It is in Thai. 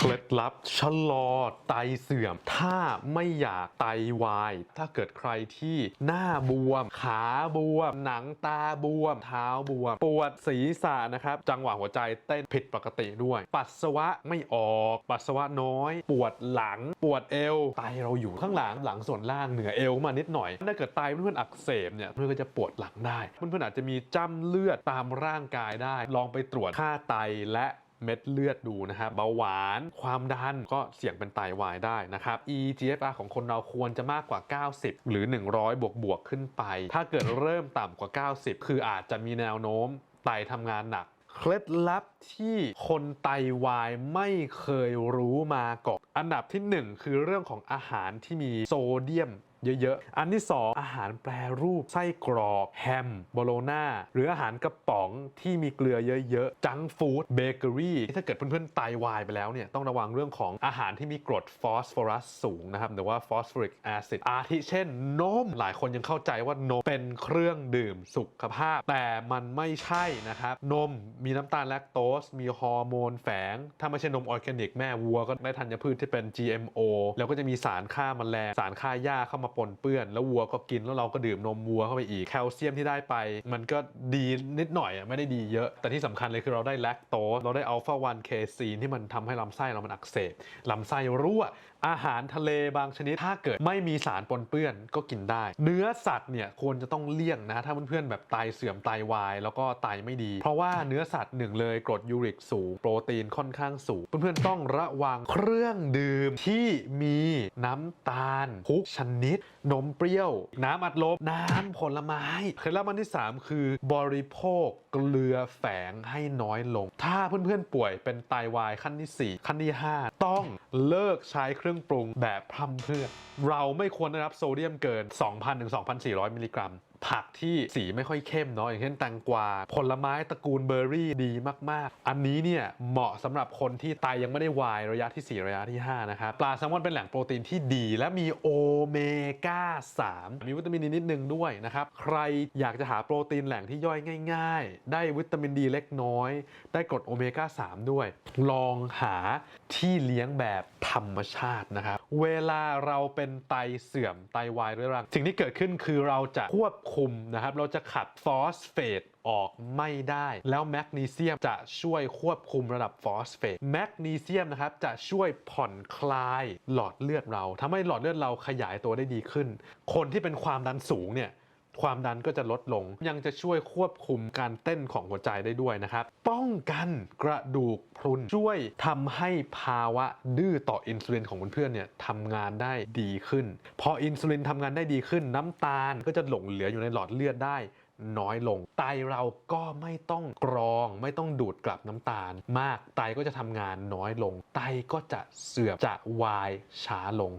เคล็ดลับชะลอไตเสื่อม ถ้าไม่อยากไตวาย ถ้าเกิดใครที่หน้าบวม ขาบวม หนังตาบวม เท้าบวม ปวดศีรษะนะครับ จังหวะหัวใจเต้นผิดปกติด้วย ปัสสาวะไม่ออก ปัสสาวะน้อย ปวดหลัง ปวดเอว ไตเราอยู่ข้างหลัง หลังส่วนล่างเหนือเอวมานิดหน่อย ถ้าเกิดไตเพื่อนอักเสบเนี่ย เพื่อนก็จะปวดหลังได้ เพื่อนๆอาจจะมีจ้ำเลือดตามร่างกายได้ ลองไปตรวจค่าไตและ เม็ดเลือดดูนะครับเบาหวานความดันก็เสี่ยงเป็นไตวายได้นะครับ eGFR ของคนเราควรจะมากกว่า 90 หรือ 100 บวกบวกขึ้นไป ถ้าเกิดเริ่มต่ำกว่า 90 คืออาจจะมีแนวโน้มไตทำงานหนักเคล็ดลับที่คนไตวายไม่เคยรู้มาก่อน อันดับที่ 1 คือเรื่องของอาหารที่มีโซเดียม เยอะๆ อันที่ 2 อาหารแปรรูปไส้กรอกแฮมโบโลนาหรืออาหารกระป๋องที่มีเกลือเยอะๆ จังฟู้ดเบเกอรี่ถ้าเกิดเพื่อนๆไตวายไปแล้วเนี่ยต้องระวังเรื่องของอาหารที่มีกรดฟอสฟอรัสสูงนะครับหรือว่าฟอสฟอริกแอซิดอาทิเช่นนม หลายคนยังเข้าใจว่านมเป็นเครื่องดื่มสุขภาพ แต่มันไม่ใช่นะครับ นมมีน้ำตาลแลคโตส มีฮอร์โมนแฝง ถ้าไม่ใช่นมออร์แกนิกแม่วัวก็ได้ธัญพืชที่เป็น GMO แล้วก็จะมีสารฆ่าแมลงสารฆ่าหญ้าเข้ามาปนเปื้อน แล้ววัวก็กินแล้วเราก็ดื่มนมวัวเข้าไปอีกแคลเซียมที่ได้ไป มันก็ดีนิดหน่อยอะไม่ได้ดีเยอะ แต่ที่สำคัญเลยคือเราได้แลคโตสเราได้อัลฟา1เคซีนที่มันทำให้ลำไส้เรามันอักเสบลำไส้รั่วอาหารทะเลบางชนิดถ้าเกิดไม่มีสารปนเปื้อนก็กินได้ เนื้อสัตว์เนี่ยควรจะต้องเลี่ยงนะถ้าเพื่อนๆแบบไตเสื่อมไตวาย แล้วก็ไตไม่ดี เพราะว่าเนื้อสัตว์หนึ่งเลยกรดยูริกสูง โปรตีนค่อนข้างสูง เพื่อนๆต้องระวังเครื่องดื่มที่มีน้ำตาลทุกชนิด นมเปรี้ยว น้ำอัดลมน้ำผลไม้เคล็ดลับอันที่ 3 คือบริโภคเกลือแฝงให้น้อยลง ถ้าเพื่อนๆป่วยเป็นไตวายขั้นทีสี่4 ขั้นที่ 5 ต้องเลิกใช้เครื่องรื่องปรุงแบบพร่ำเพรื่อเราไม่ควรได้รับโซเดียมเกิน 2,000ถึง2,400 มิลลิกรัมผักที่สีไม่ค่อยเข้มเนาะอย่างเช่นแตงกวา ผลไม้ตระกูลเบอร์รี่ดีมาก ๆ อันนี้เนี่ยเหมาะสำหรับคนที่ไตยังไม่ได้วายระยะที่ 4 ระยะที่ 5 นะครับ ปลาแซลมอนเป็นแหล่งโปรตีนที่ดี และมีโอเมก้า 3 มีวิตามินดีนิดนึงด้วยนะครับ ใครอยากจะหาโปรตีนแหล่งที่ย่อยง่าย ๆ ได้วิตามินดีเล็กน้อย ได้กรดโอเมก้า 3 ด้วย ลองหาที่เลี้ยงแบบธรรมชาตินะครับ เวลาเราเป็นไตเสื่อมไตวายเรื้อรัง สิ่งที่เกิดขึ้นคือเราจะควบคุมนะครับ เราจะขัดฟอสเฟตออกไม่ได้ แล้วแมกนีเซียมจะช่วยควบคุมระดับฟอสเฟตแมกนีเซียมนะครับจะช่วยผ่อนคลายหลอดเลือดเราทำให้หลอดเลือดเราขยายตัวได้ดีขึ้น คนที่เป็นความดันสูงเนี่ย ความดันก็จะลดลง ยังจะช่วยควบคุมการเต้นของหัวใจได้ด้วยนะครับ ป้องกันกระดูกพรุนช่วยทำให้ภาวะดื้อต่ออินซูลินของเพื่อนๆเนี่ยทำงานได้ดีขึ้น พออินซูลินทำงานได้ดีขึ้น น้ำตาลก็จะหลงเหลืออยู่ในหลอดเลือดได้น้อยลง ไตเราก็ไม่ต้องกรอง ไม่ต้องดูดกลับน้ำตาล มากไตก็จะทำงานน้อยลง ไตก็จะเสื่อมจะวายช้าลง